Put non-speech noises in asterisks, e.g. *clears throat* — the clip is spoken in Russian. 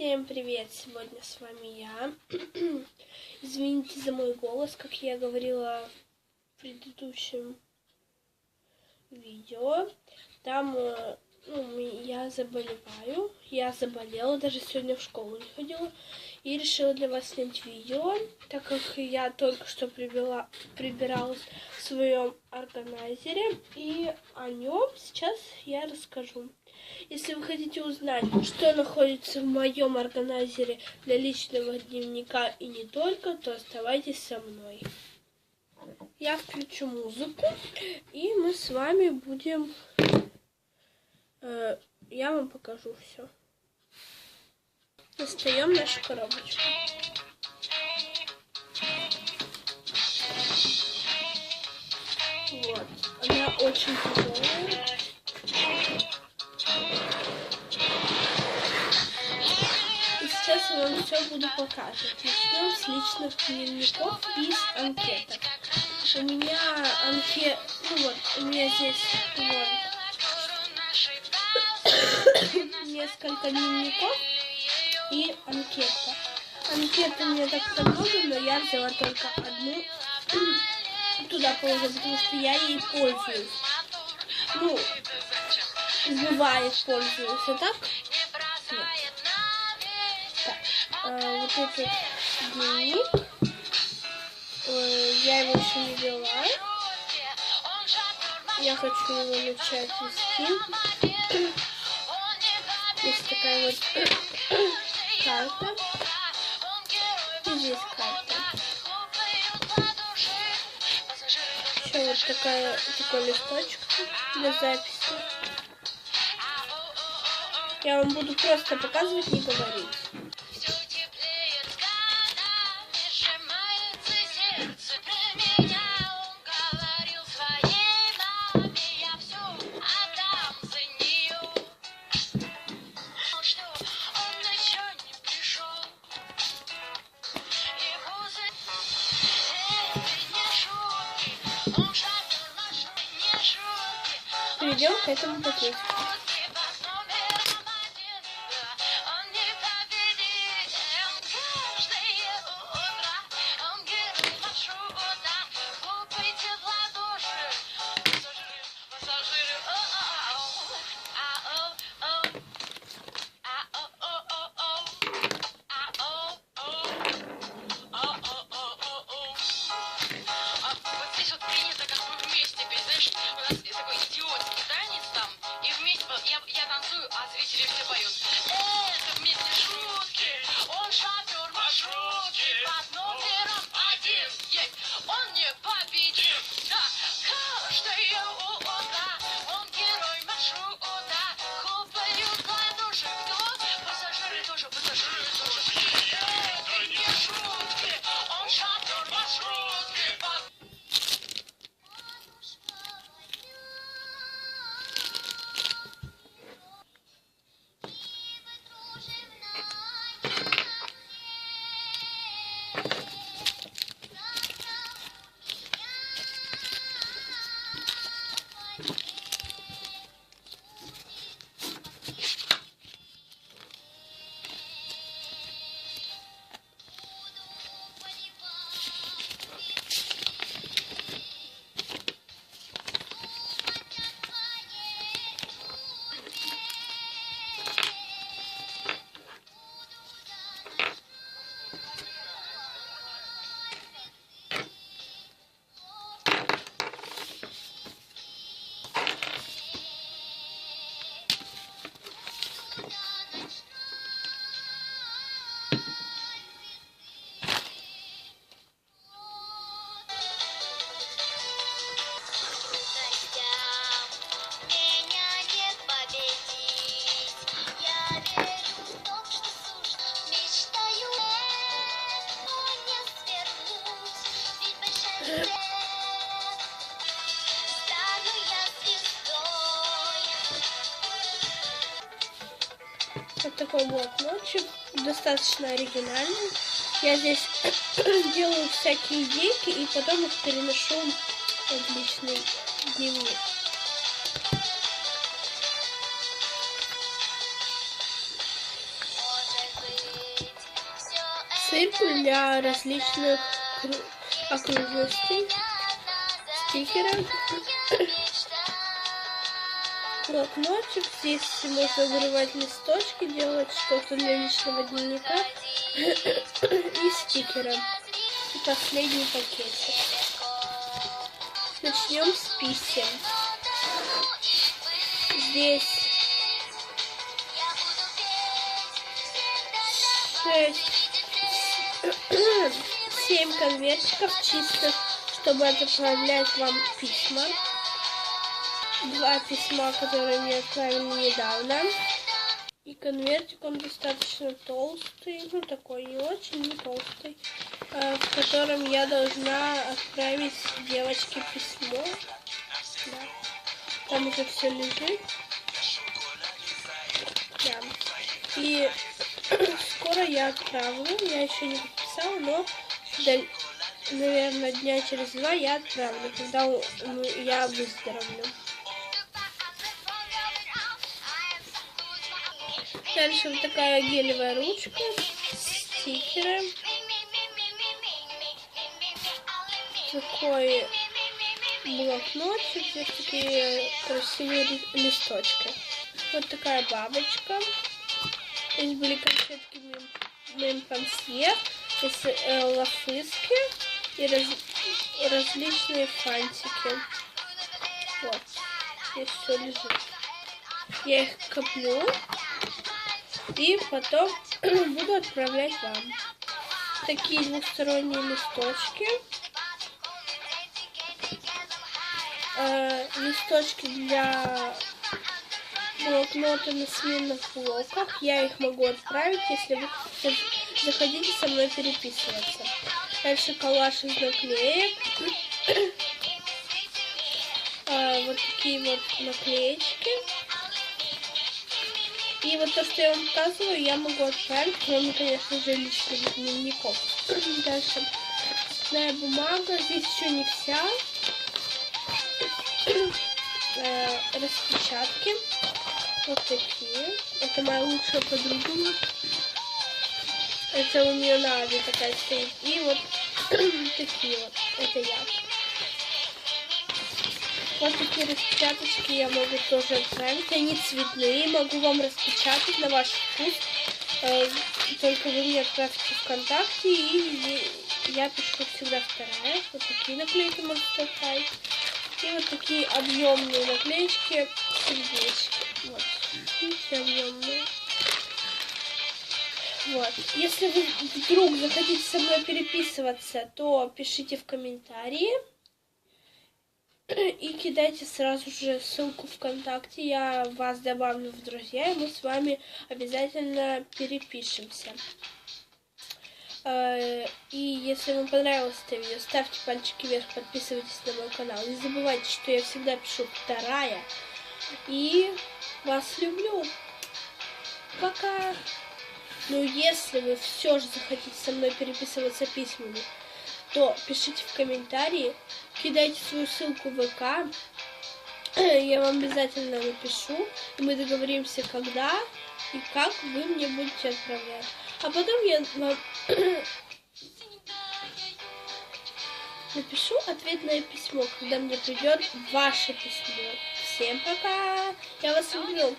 Всем привет! Сегодня с вами я. *clears throat* Извините за мой голос, как я говорила в предыдущем видео. Там э, ну, я заболеваю. Я заболела, даже сегодня в школу не ходила. И решила для вас снять видео, так как я только что прибила, прибиралась в своем органайзере. И о нем сейчас я расскажу. Если вы хотите узнать, что находится в моем органайзере для личного дневника и не только, то оставайтесь со мной. Я включу музыку, и мы с вами будем... Э, я вам покажу все. Достаем нашу коробочку. Вот. Она очень тяжелая. Я вам все буду показывать. Начнем с личных дневников и с анкеток. У меня анкет... Ну вот, у меня здесь вот, *coughs* несколько дневников и анкета. Анкеты мне так много, но я взяла только одну *coughs* туда положила, потому что я ей пользуюсь. Ну, бывает пользуюсь, а так э, вот этот дневник. Э, я его еще не вела. Я хочу его начать вести. Есть такая вот *coughs* карта. И здесь карта. Еще вот такая, такой листочек для записи. Я вам буду просто показывать, не говорить. entendeu? Feito muito triste. Вот такой блокнотчик, достаточно оригинальный. Я здесь *clears throat* делаю всякие идейки и потом их переношу в личный дневник. циркуль для различных кру- окружностей. Стикеры. *clears throat* Блокнотик. Здесь можно вырывать листочки, делать что-то для личного дневника. И стикеры. И последний пакетик. Начнем с писем. Здесь шесть, семь конвертиков чистых, чтобы отправлять вам письма. Два письма, которые мне отправили недавно. И конвертик, он достаточно толстый, ну такой не очень, не толстый, э, в котором я должна отправить девочке письмо. Да. Там уже все лежит. Да. И *clears throat* скоро я отправлю. Я еще не подписала, но наверное, дня через два я отправлю, когда я выздоровлю. Дальше вот такая гелевая ручка, стикеры, такой блокнотик, здесь такие красивые ли- листочки. Вот такая бабочка. Здесь были конфетки мим, мимпансье, здесь э, лафыски и раз- различные фантики. Вот, здесь все лежит. Я их коплю и потом *clears throat* буду отправлять вам. Такие двухсторонние листочки. Э, листочки для блокнота на сменных блоках. Я их могу отправить, если вы за- захотите со мной переписываться. Дальше коллаж из наклеек. *clears throat* Э, вот такие вот наклеечки. И вот то, что я вам показываю, я могу отправить, кроме, конечно же, личных дневников. Дальше. Цветная бумага. Здесь еще не вся. Э, распечатки. Вот такие. Это моя лучшая подруга. Это у нее на такая стоит. И вот *clears throat* такие вот. Это я. Вот такие распечаточки я могу тоже отправить. Они цветные. Могу вам распечатать на ваш вкус. Э, Только вы мне отправьте ВКонтакте. И я пишу всегда вторая. Вот такие наклейки можете отправить. И вот такие объемные наклеечки, сердечки. Вот. Видите, объемные. Вот. Если вы вдруг захотите со мной переписываться, то пишите в комментарии. И кидайте сразу же ссылку ВКонтакте. Я вас добавлю в друзья, и мы с вами обязательно перепишемся. Э, И если вам понравилось это видео, ставьте пальчики вверх, подписывайтесь на мой канал. Не забывайте, что я всегда пишу вторая. И вас люблю. Пока. Ну, если вы все же захотите со мной переписываться письмами, то пишите в комментарии, кидайте свою ссылку в ВК. *clears throat* Я вам обязательно напишу, и мы договоримся, когда и как вы мне будете отправлять. А потом я вам *clears throat* напишу ответное письмо, когда мне придет ваше письмо. Всем пока! Я вас люблю!